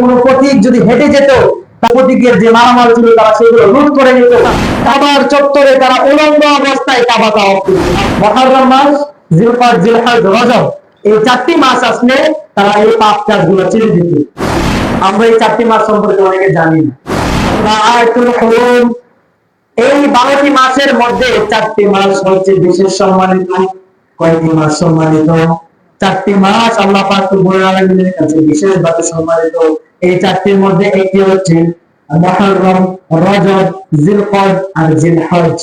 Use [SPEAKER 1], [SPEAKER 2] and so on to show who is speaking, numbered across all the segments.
[SPEAKER 1] কোনো পথিক যদি হেঁটে যেত পথিকের যে ছিল তারা সেগুলো লুট করে নিত। কাবার চত্বরে তারা অবস্থায় কাবা মাস রজব। এই চারটি মাস আসলে তারা এই পাপ ছেড়ে দিত। আমরা এই চারটি মাস সম্পর্কে অনেকে জানি না। এই বারোটি মাসের মধ্যে চারটি মাস হচ্ছে বিশেষ সম্মানিত কয়েকটি মাস সম্মানিত? চারটি মাস আল্লাহ বিশেষভাবে সম্মানিত। এই চারটির মধ্যে একটি হচ্ছে মুহররম, রজব আর জিলহজ।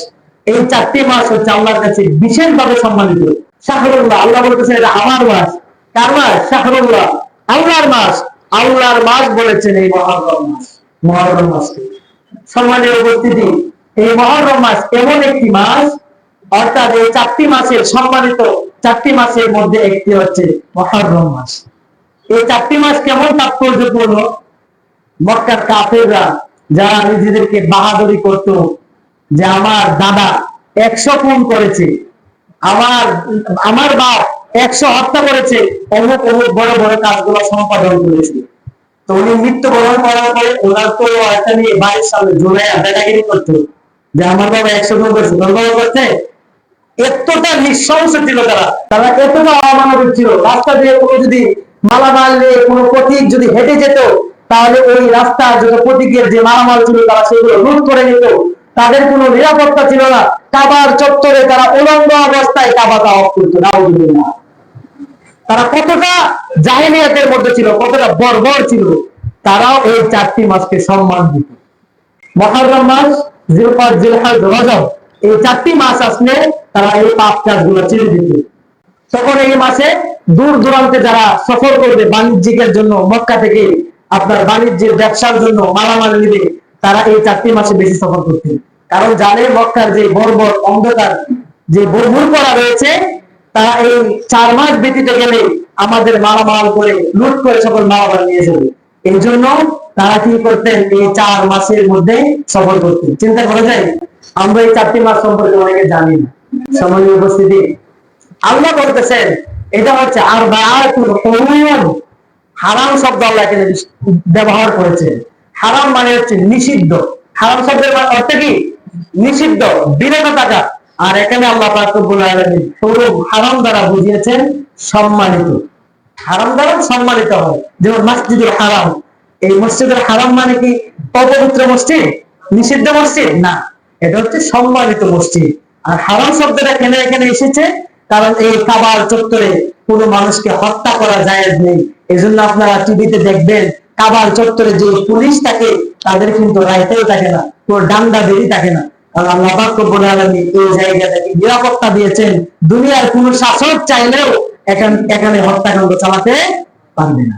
[SPEAKER 1] এই চারটি মাস হচ্ছে আল্লাহর কাছে বিশেষভাবে সম্মানিত। শাহরুল্লাহ, আল্লাহ বলতেছেন এটা আমার মাস। কার মাস? শাহরুল্লাহ। আল্লাহর মাস। আল্লাহর মাস বলেছেন এই মহররম মাস। মহররম মাসকে সম্মানের উপস্থিতি, এই মহরম মাস এমন একটি মাস অর্থাৎ এই চারটি মাসের সম্মানিত চারটি মাসের মধ্যে একটি হচ্ছে মহরম মাস। এই চারটি মাস কেমন তাৎপর্যপূর্ণ? মক্কার কাফেররা যারা নিজেদেরকে বাহাদুরি করত, যে আমার দাদা একশো খুন করেছে, আমার আমার বাপ একশো হত্যা করেছে, অমুক অমুক বড় বড় কাজগুলো সম্পাদন করেছে। তো উনি মৃত্যুবরণ করার পরে ওনার তো একটা নিয়ে বাড়ির সামনে জোরে দাদাগিরি করতো, যে আমার বাবা একশো জন করছে করছে? এতটা নিঃশংস ছিল তারা। তারা এতটা অমানবিক ছিল? রাস্তা দিয়ে কোনো যদি মালামাল নিয়ে কোনো পথিক যদি হেঁটে যেত, তাহলে ওই রাস্তা যত পথিকের যে মালামাল ছিল, তারা সেগুলো লুট করে নিত। তাদের কোনো নিরাপত্তা ছিল না। কাবার চত্বরে তারা উলঙ্গ অবস্থায় কাবা তাওয়াফ করতো, নাউজুবিল্লাহ। তারা কতটা জাহিনিয়াতের মধ্যে ছিল, কতটা বর্বর ছিল, তারাও এই চারটি মাসকে সম্মান দিত। মহরম মাস জিলকাদ জিলহাজ, রজব। এই চারটি মাস আসলে তারা এই পাপ কাজগুলো ছেড়ে দিত তখন এই মাসে দূর দূরান্তে যারা সফর করবে বাণিজ্যিকের জন্য মক্কা থেকে আপনার বাণিজ্যের ব্যবসার জন্য মালামাল নিবে, তারা এই চারটি মাসে বেশি সফর করতেন কারণ জানে মক্কার যে বর্বর অন্ধকার, যে বর্বর করা রয়েছে, তারা এই চার মাস ব্যতীত গেলে আমাদের মালামাল করে, লুট করে সকল মালামাল নিয়ে যাবে। এই জন্য তারা কি করতেন, এই চার মাসের মধ্যে সফর করতেন। চিন্তা করা যায়? আমরা এই চারটি মাস সম্পর্কে অনেকে জানি না। সময় উপস্থিতি। আল্লাহ বলতেছেন, এটা হচ্ছে আর হারাম শব্দ আল্লাহ এখানে ব্যবহার করেছেন। হারাম মানে হচ্ছে নিষিদ্ধ। হারাম শব্দের মানে অর্থ কি? নিষিদ্ধ বিরত থাকা আর এখানে আল্লাহ পাক রব্বুল হারাম দ্বারা বুঝিয়েছেন, সম্মানিত। হারাম দ্বারা সম্মানিত হয়। যেমন মসজিদুল হারাম। এই মসজিদের হারাম মানে কি? অপবিত্র মসজিদ? নিষিদ্ধ মসজিদ? না। এটা হচ্ছে সম্মানিত মসজিদ। আর হারাম শব্দটা কেন এখানে এসেছে, কারণ এই কাবার চত্বরে কোনো মানুষকে হত্যা করা যায় নেই। এজন্য আপনারা টিভিতে দেখবেন, কাবার চত্বরে যে পুলিশ থাকে, তাদের কিন্তু রাইতেও থাকে না, কোনো ডান্ডা বেরি থাকে না। কারণ আল্লাহ পাক রব্বুল আলামিন এই জায়গাটাকে নিরাপত্তা দিয়েছেন। দুনিয়ার কোন শাসক চাইলেও এখানে হত্যাকাণ্ড চালাতে পারবে না।